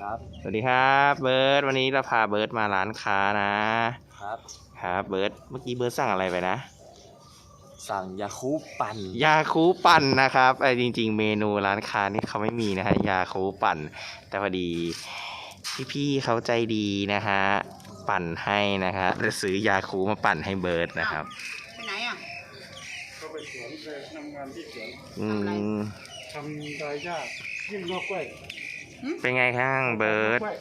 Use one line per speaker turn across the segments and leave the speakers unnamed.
ครับ
สวัสดีครับ เบิร์ดวันนี้เราพาเบิร์ดมาร้านค้านะ
ครับ
ครับเบิร์ดเมื่อกี้เบิร์ดสั่งอะไรไปนะ
สั่งยาคูปั่น
ยาคูปั่นนะครับไอ้จริง ๆ เมนูร้านค้านี่เขาไม่มีนะฮะยาคูปั่น แต่พอดี พี่ๆเขาใจดีนะฮะปั่นให้นะฮะจะซื้อยาคูมาปั่นให้เบิร์ดนะครับ
ไปไหนอะ
ก็ไปสวนไปทำงานที่สวน
อืม
ทำดายยากยิ่งนอกกล้วย
เป็นไงข้างเบิร์ด
กล้วย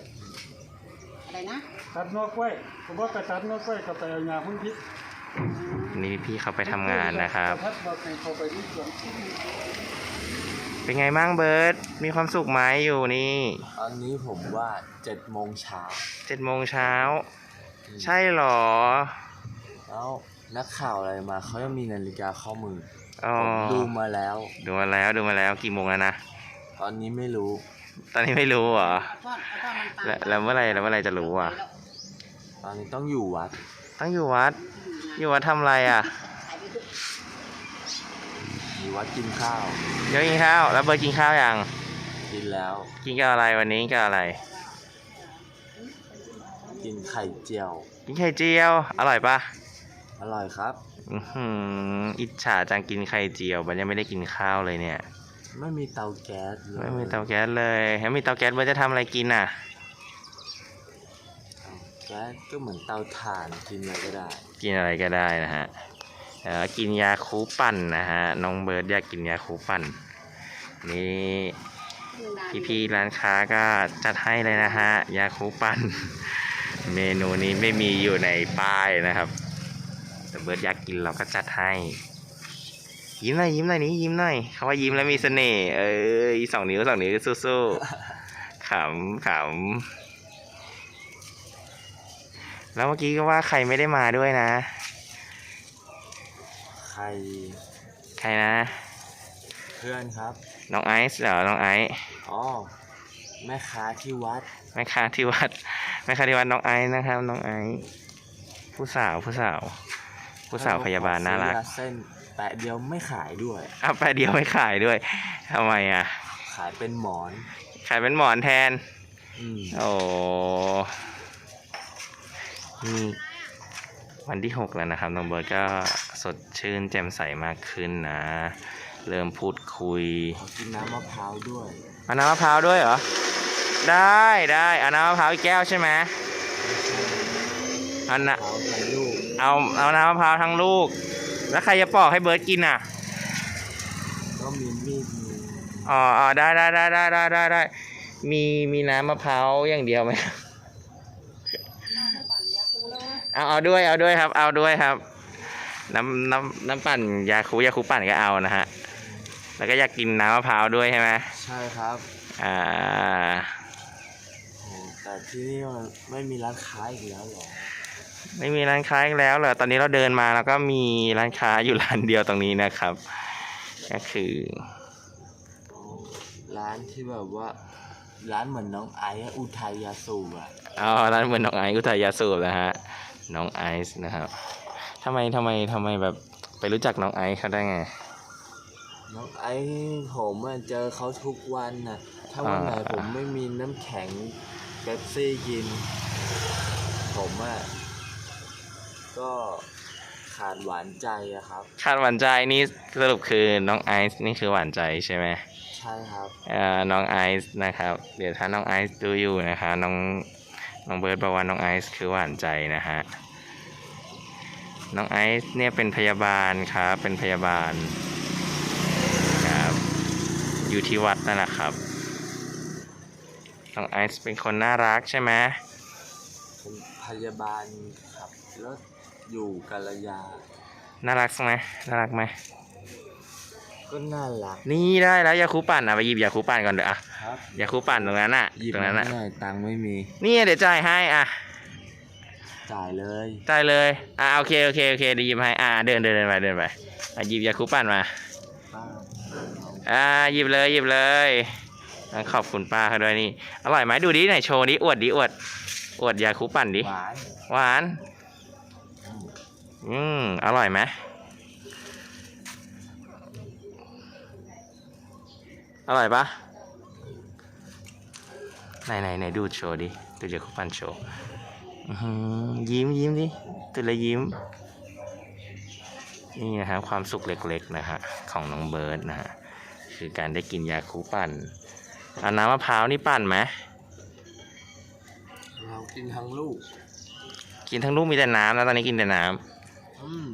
อะไรนะ
ตัดนอกกล้วยผมว่าไปตัดนอกกล้วยก็ไปเอายาพุ่นพิษ
นี่พี่เขาไปทำงานนะครับ
ทัดบอกให้เขาไปที่สวน
เป็นไงบ้างเบิร์ดมีความสุขไหมอยู่นี่
ตอนนี้ผมว่าเจ็ดโมงเช้า
เจ็ดโมงเช้า ใช่เหรอ
แล้วนักข่าวอะไรมาเขายังมีนาฬิกาข้อมือ
อ๋อ
ผมดูมาแล้ว
ดูมาแล้วดูมาแล้วกี่โมงแล้วนะ
ตอนนี้ไม่รู้
ตอนนี้ไม่รู้เหรอ
ทอดเอาทอดมันปลา
แล้วแล้วเมื่อไหรแล้วเมื่อไหรจะรู้อะ
ตอนนี้ต้องอยู่วัด
ต้องอยู่วัด อยู่วัดทำอะไรอะ
ขายไปทุก
มีวัดกินข้าว
เดี๋ยวกินข้าวแล้วเบิร์ดกินข้าวยัง
กินแล้ว
กินกับอะไรวันนี้กับอะไร
กินไข่เจียว
กินไข่เจียว อร่อยปะ
อร่อยครับ
อือหืออิจฉาจังกินไข่เจียว มันยังไม่ได้กินข้าวเลยเนี่ย
ไม่มีเตาแก๊สเลย
ไม่มีเตาแก๊สเลยถ้ามีเตาแก๊สเบิร์ดจะทำอะไรกินอะ
เตาแก๊สก็เหมือนเตาถ่านกินอะไรก็ได้
กินอะไรก็ได้นะฮะแล้วกินยาคูปั่นนะฮะน้องเบิร์ดอยากกินยาคูปั่นนี่พี่ๆร้านค้าก็จัดให้เลยนะฮะยาคูปั่น เมนูนี้ไม่มีอยู่ในป้ายนะครับแต่เบิร์ดอยากกินเราก็จัดให้ ยิ้มหน่อยยิ้มหน่อยนี้ยิ้มหน่อยเขาว่ายิ้มแล้วมีเสน่ห์เออสองนิ้วสองนิ้วสู้ๆขำขำแล้วเมื่อกี้ก็ว่าใครไม่ได้มาด้วยนะ
ไข่
ใครนะ
เพื่อนครับ
น้องไอซ์เหรอน้องไอซ์
อ๋อแม่ค้าที่วัด
แม่ค้าที่วัดแม่ค้าที่วัดน้องไอซ์นะครับ น้องไอซ์ผู้สาวผู้สาว ผู้สาวพยาบาลน่ารัก
ซื้อยเส้น แปะเดียวไม่ขายด้วย
อ้าวไปเดียวไม่ขายด้วยทำไมอะ
ขายเป็นหมอน
ขายเป็นหมอนแทน
อืม
โอ้นี่วันที่หกแล้วนะครับน้องเบิร์ดก็สดชื่นแจ่มใสมากขึ้นนะ เริ่มพูดคุย
ขอกินน้ำมะพร้าวด้วย
เอาน้ำมะพร้าวด้วยเหรอ ได้ได้เอาน้ำมะพร้าวอีกแก้วใช่ไหมเอานะ
มะพร้าวไข่ลูก
เอาเอาน้ำมะพร้าวทั้งลูก แล้วใครจะปอกให้เบิร์ดกินอะ
ก็มีมีดมี
อ๋ออ๋อได้ได้ได้ได้ได้ได้ได้มีมีน้ำมะพร้าวอย่างเดียวไหมเอาเอาด้วยเอาด้วยครับ เอาด้วยครับ น้ำน้ำน้ำปั่นยาคูยาคูปั่นก็เอานะฮะ แล้วก็อยากกินน้ำมะพร้าวด้วยใช่ไหม
ใช่ครับ
อ่า
โอ้แต่ที่นี่มันไม่มีร้านค้าอีกแล้วเหรอ
ไม่มีร้านค้าอีกแล้วเหรอตอนนี้เราเดินมาแล้วก็มีร้านค้าอยู่ร้านเดียวตรงนี้นะครับ ก็คือ
โอ้ร้านที่แบบว่า ร้านเหมือนน้องไอ้อะอุทัยยาสูบอะ
อ๋อร้านเหมือนน้องไอซ์อุทัยยาสูบนะฮะน้องไอซ์นะครับทำไมทำไมทำไมแบบไปรู้จักน้องไอซ์เขาได้ไง
น้องไอ้ผมอะเจอเขาทุกวันนะถ้าวันไหน
อ่า
ผมไม่มีน้ำแข็งเป๊ปซี่กิน ผมอะ ก็ขาดหวานใจอะครับ
คาดหวานใจนี่สรุปคือน้องไอซ์นี่คือหวานใจใช่ไหม
ใช่ครับ
เอ่อน้องไอซ์นะครับ เดี๋ยวถ้าน้องไอซ์ดูอยู่นะคะน้องน้องเบิร์ดบอกว่าน้องไอซ์คือหวานใจนะฮะน้องไอซ์เนี่ยเป็นพยาบาลครับเป็นพยาบาลครับอยู่ที่วัดนั่นแหละครับน้องไอซ์เป็นคนน่ารักใช่ไหม
เป็นพยาบาลครับ แล้ว อยู่กัลยา
น่ารักไหมน่ารักไหม
ก็น่ารัก
นี่ได้แล้วยาคูปั่นอะไปหยิบยาคูปั่นก่อนเดี๋ยวอะ
ครับ
ยาคูปั่นตรงนั้นอะ
หยิบ
ตรงนั้น
มา
อะ
หน่อยตังค์ไม่มี
นี่เดี๋ยวจ่ายให้อะ
จ่ายเลย
จ่ายเลยอะโอเคโอเคโอเคเดี๋ยวหยิบให้อะเดินเดินเดินไปเดินไปอะหยิบยาคูปั่นมา
ป้า
อ่าหยิบเลยหยิบเลยงั้นขอบคุณป้าเขาด้วยนี่อร่อยไหมดูดิไหนโชว์ดิอวดดิอวดอวดยาคูปั่นดิ
หวาน
หวาน อืม อร่อยไหมอร่อยปะไหนไหนไหนดูดโชว์ดิดูเดี๋ยวเขาปั้นโชว์อื้อหือยิ้มยิ้มดิตื่นแล้วยิ้ม นี่นะฮะความสุขเล็กๆนะฮะของน้องเบิร์ดนะฮะคือการได้กินยาคูปั่นเอาน้ำมะพร้าวนี่ปั่นไหม
เรากินทั้งลูก
กินทั้งลูกมีแต่น้ำแล้วตอนนี้กินแต่น้
อืม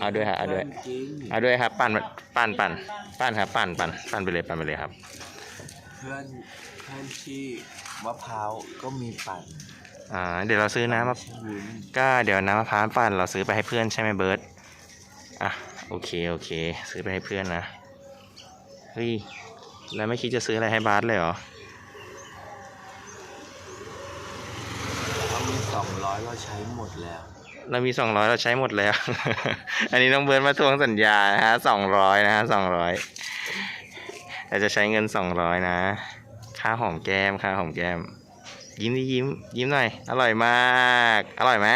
เอาด้วยฮะเอาด้วย
จริงำ
เอาด้วยครับ ปั่นปั่นปั่นปั่นครับปั่นปั่นปั่นไปเลยปั่นไปเลยครับ
เพื่อนเพื่อนที่มะพร้าวก็มีปั่น
อ่า เดี๋ยวเราซื้อน้ำมา
ชื่อวุ้น
ก็เดี๋ยวน้ำมะพร้าวปั่นเราซื้อไปให้เพื่อนใช่ไหมเบิร์ตอะโอเคโอเค ซื้อไปให้เพื่อนนะเฮ้ยแล้วไม่คิดจะซื้ออะไรให้บาสเลยเหรอ
เรามีสองร้อยเราใช้หมดแล้ว
เรามีสองร้อยเราใช้หมดแล้ว อันนี้น้องเบิร์ดมาทวงสัญญานะฮะสองร้อยนะฮะสองร้อยเราจะใช้เงินสองร้อยนะ ค่าหอมแก้มค่าหอมแก้ม ยิ้มดิยิ้ม ยิ้มหน่อย อร่อยมาก อร่อยไหม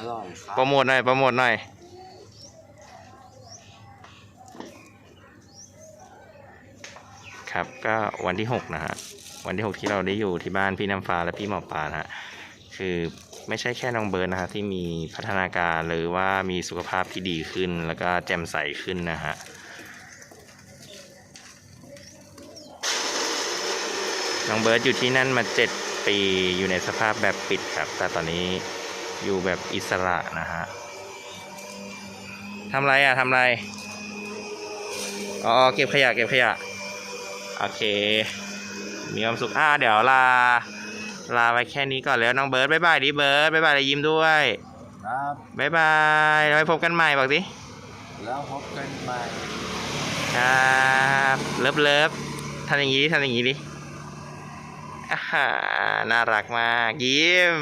อร่อยครั
โปรโมทหน่อยโปรโมทหน่อย ครับก็วันที่หกนะฮะวันที่หกที่เราได้อยู่ที่บ้านพี่น้ำฟ้าและพี่หมอปลานะฮะคือ ไม่ใช่แค่น้องเบิร์ดนะฮะที่มีพัฒนาการหรือว่ามีสุขภาพที่ดีขึ้น แล้วก็แจ่มใสขึ้นนะฮะน้องเบิร์ดอยู่ที่นั่นมาเจ็ดปีอยู่ในสภาพแบบปิดครับ แต่ตอนนี้อยู่แบบอิสระนะฮะทำไรอะทำไร อ๋อ เก็บขยะ เก็บขยะ โอเค มีความสุข อ่า เดี๋ยวลา ลาไว้แค่นี้ก่อนแล้วน้องเบิร์ดบ๊ายบายดิเบิร์ดบ๊ายบายแล้วยิ้มด้วย
ครับ
บ๊ายบายแล้วไว้พบกันใหม่บอกสิ
แล้วพบกันใหม่
ครับเลิฟเลิฟทำอย่างนี้ดิทำอย่างนี้ดิอ่าฮ่าน่ารักมากยิ้ม